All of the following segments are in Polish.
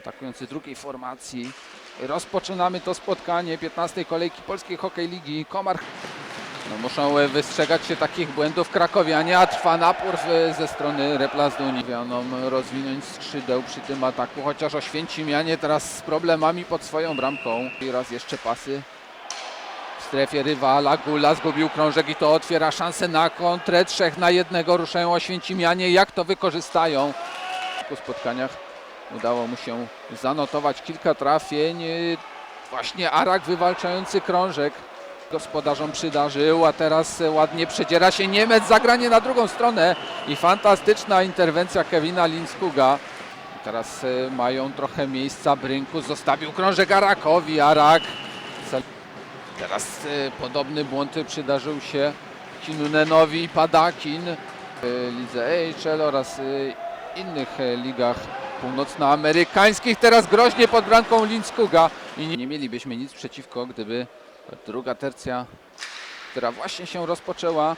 atakujący drugiej formacji. Rozpoczynamy to spotkanie 15. kolejki Polskiej Hokej Ligi. Komar no, muszą e, wystrzegać się takich błędów krakowianie, a trwa napór ze strony Replazdu. Wianą rozwinąć skrzydeł przy tym ataku, chociaż Oświęcimianie teraz z problemami pod swoją bramką. I raz jeszcze pasy w strefie rywala. Gula zgubił krążek i to otwiera szansę na kontrę. Trzech na jednego ruszają Oświęcimianie. Jak to wykorzystają? W spotkaniach udało mu się zanotować kilka trafień. Właśnie Arak wywalczający krążek gospodarzom przydarzył, a teraz ładnie przedziera się Niemiec, zagranie na drugą stronę i fantastyczna interwencja Kevina Linskuga. Teraz e, mają trochę miejsca, Brynku zostawił krążek Arakowi, Arak. Teraz e, podobny błąd przydarzył się Kinunenowi, Padakin w lidze AHL oraz e, innych ligach północnoamerykańskich. Teraz groźnie pod bramką Linskuga i nie- mielibyśmy nic przeciwko, gdyby druga tercja, która właśnie się rozpoczęła,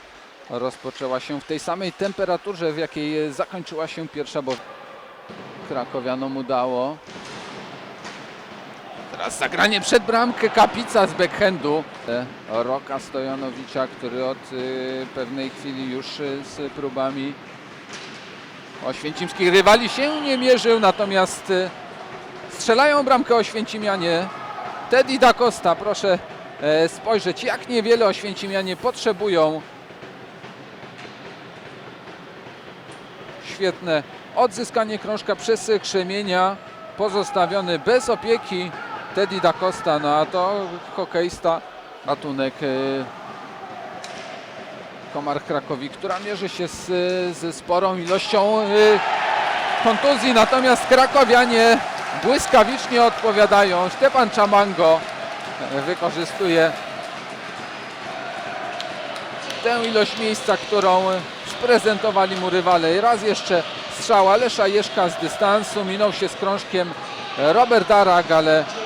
rozpoczęła się w tej samej temperaturze, w jakiej zakończyła się pierwsza, bo Krakowianom udało. Teraz zagranie przed bramkę Kapica z backhandu. Roka Stojanowicza, który od y, pewnej chwili już y, z próbami oświęcimskich rywali się nie mierzył, natomiast y, strzelają bramkę Oświęcimianie. Teddy da Costa, proszę e, spojrzeć, jak niewiele Oświęcimianie potrzebują. Świetne odzyskanie krążka przez Krzemienia, pozostawiony bez opieki Teddy da Costa, no a to hokeista, ratunek e, Komar Krakowi, która mierzy się z, ze sporą ilością e, kontuzji, natomiast krakowianie błyskawicznie odpowiadają. Stepan Czamango e, wykorzystuje tę ilość miejsca, którą sprezentowali mu rywale. Raz jeszcze strzał Alesza Jeszka z dystansu, minął się z krążkiem Robert Arak, ale z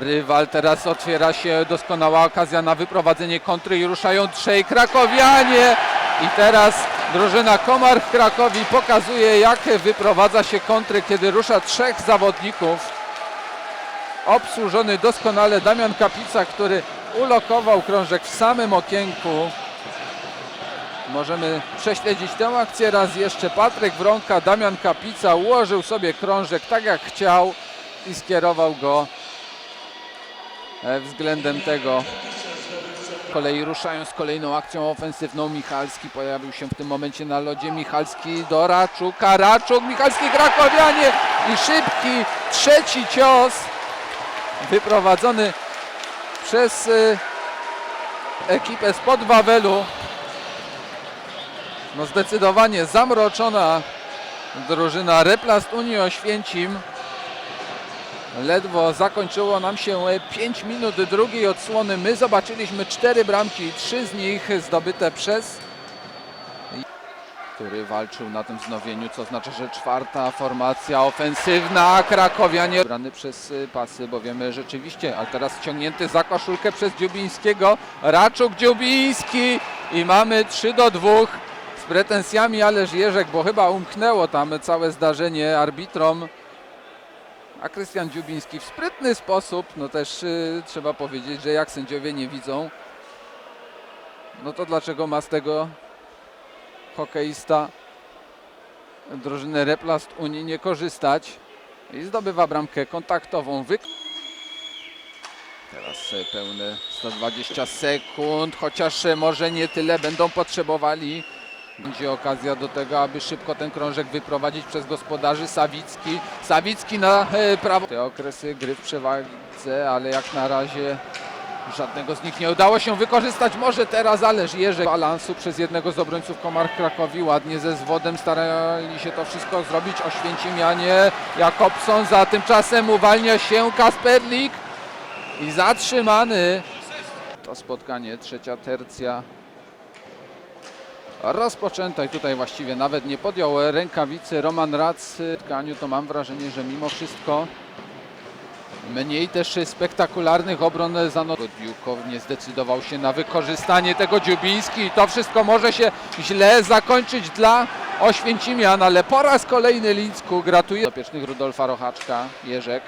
Rywal teraz otwiera się doskonała okazja na wyprowadzenie kontry i ruszają trzej krakowianie. I teraz drużyna Komar w Krakowi pokazuje jak wyprowadza się kontry, kiedy rusza trzech zawodników. Obsłużony doskonale Damian Kapica, który ulokował krążek w samym okienku. Możemy prześledzić tę akcję raz jeszcze. Patryk Wronka, Damian Kapica ułożył sobie krążek tak jak chciał i skierował go e, względem tego. Kolei ruszają z kolejną akcją ofensywną. Michalski pojawił się w tym momencie na lodzie. Michalski do Raczuka. Raczuk, Michalski, Krakowianie i szybki trzeci cios wyprowadzony przez y, ekipę spod Wawelu. No zdecydowanie zamroczona drużyna Replast Unii Oświęcim. Ledwo zakończyło nam się 5 minut drugiej odsłony. My zobaczyliśmy cztery bramki, trzy z nich zdobyte przez który walczył na tym wznowieniu, co oznacza, że czwarta formacja ofensywna Krakowianie brany przez y, pasy, bo wiemy rzeczywiście, ale teraz ciągnięty za koszulkę przez Dziubińskiego, Raczuk Dziubiński i mamy 3 do 2 z pretensjami Ależ Jerzek, bo chyba umknęło tam całe zdarzenie arbitrom. A Krystian Dziubiński w sprytny sposób, no też y, trzeba powiedzieć, że jak sędziowie nie widzą, no to dlaczego ma z tego hokeista drużyny Replast Unii nie korzystać i zdobywa bramkę kontaktową. Wyk Teraz e, pełne 120 sekund, chociaż e, może nie tyle będą potrzebowali. Będzie okazja do tego, aby szybko ten krążek wyprowadzić przez gospodarzy Sawicki. Sawicki na e, prawo. Te okresy gry w przewadze, ale jak na razie Żadnego z nich nie udało się wykorzystać. Może teraz Ależ Jerzek balansu przez jednego z obrońców Komar Krakowi. Ładnie ze zwodem starali się to wszystko zrobić. Oświęcimianie Jakobson za tymczasem uwalnia się Kasperlik i zatrzymany. To spotkanie, trzecia tercja rozpoczęta i tutaj właściwie nawet nie podjął rękawicy Roman Rac w spotkaniu, to mam wrażenie, że mimo wszystko Mniej też spektakularnych obron zanotowano. Diukow nie zdecydował się na wykorzystanie tego Dziubiński i to wszystko może się źle zakończyć dla Oświęcimian, ale po raz kolejny Lincku gratuje. Dopiecznych Rudolfa Rochaczka, Jerzek.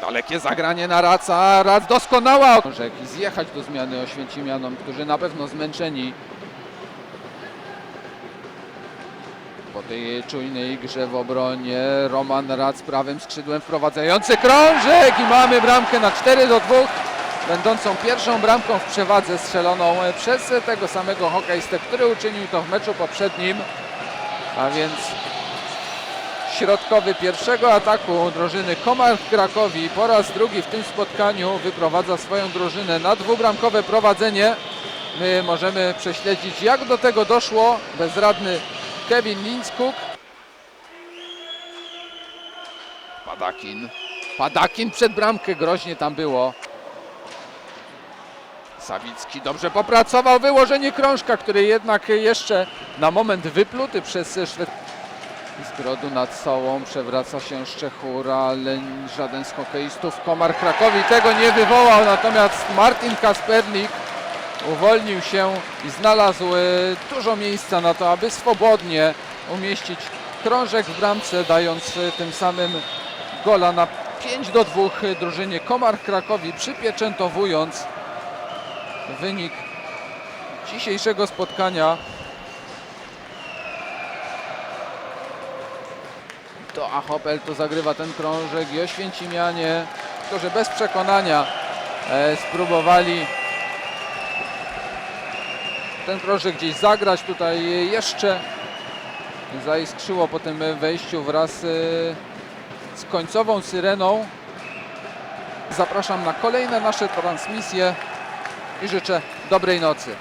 Dalekie zagranie na Raca, Rac doskonała. Rzek zjechać do zmiany Oświęcimianom, którzy na pewno zmęczeni po tej czujnej grze w obronie. Roman Rac prawym skrzydłem wprowadzający krążek i mamy bramkę na 4 do 2 będącą pierwszą bramką w przewadze strzeloną przez tego samego hokeistę, który uczynił to w meczu poprzednim. A więc środkowy pierwszego ataku drużyny Komar w Krakowi po raz drugi w tym spotkaniu wyprowadza swoją drużynę na dwubramkowe prowadzenie. My możemy prześledzić jak do tego doszło. Bezradny Kevin Linskuk. Padakin. Padakin przed bramkę groźnie tam było. Sawicki dobrze popracował, wyłożenie krążka, który jednak jeszcze na moment wypluty przez Szwed... Z nad Sołą przewraca się Szczechura, ale żaden z hokeistów Komar Krakowi tego nie wywołał, natomiast Martin Kaspernik uwolnił się i znalazł e, dużo miejsca na to, aby swobodnie umieścić krążek w bramce, dając e, tym samym gola na 5 do 2 drużynie Komar Krakowi, przypieczętowując wynik dzisiejszego spotkania. To Achopel to zagrywa ten krążek i Oświęcimianie, którzy bez przekonania e, spróbowali ten krążek gdzieś zagrać. Tutaj jeszcze zaiskrzyło po tym wejściu wraz e, z końcową syreną. Zapraszam na kolejne nasze transmisje i życzę dobrej nocy.